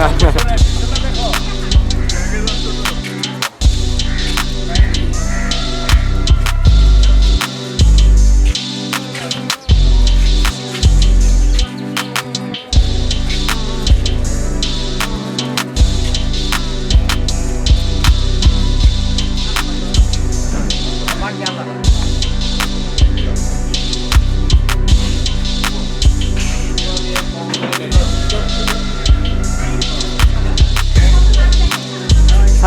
Gracias.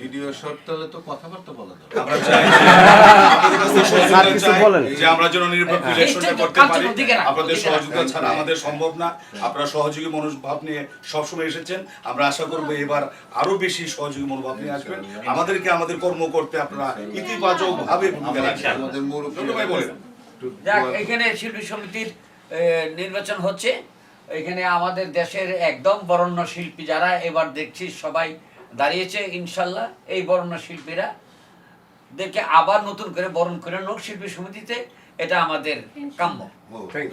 Video short হলে তো কথাবার্তা বলা যাবে। আমরা চাই স্যার কিছু বলেন। যে আমরা যেন নিরপেক্ষ ইলেকশনটা করতে পারি আপনাদের সহযোগিতা ছাড়া আমাদের সম্ভব না। আপনারা সহযোগী মনোভাব নিয়ে সবসময় এসেছেন। আমরা আশা করব এবার আরও বেশি সহযোগী মনোভাব নিয়ে আসবেন। আমাদেরকে আমাদের কর্ম করতে আপনারা ইতিবাচক ভাবে ভূমিকা রাখবেন। আমাদের মুরব্বী ভাই বলেন। যাক এখানে শিল্পী সমিতির নির্বাচন হচ্ছে। এখানে আমাদের দেশের একদম বরণ্য শিল্পী যারা এবার দেখছি সবাই দাঁড়িয়েছে ইনশাল্লাহ এই বর্ণ শিল্পীরা দেখে আবার নতুন করে বরণ করে লোক শিল্পী সমিতিতে এটা আমাদের কাম্য।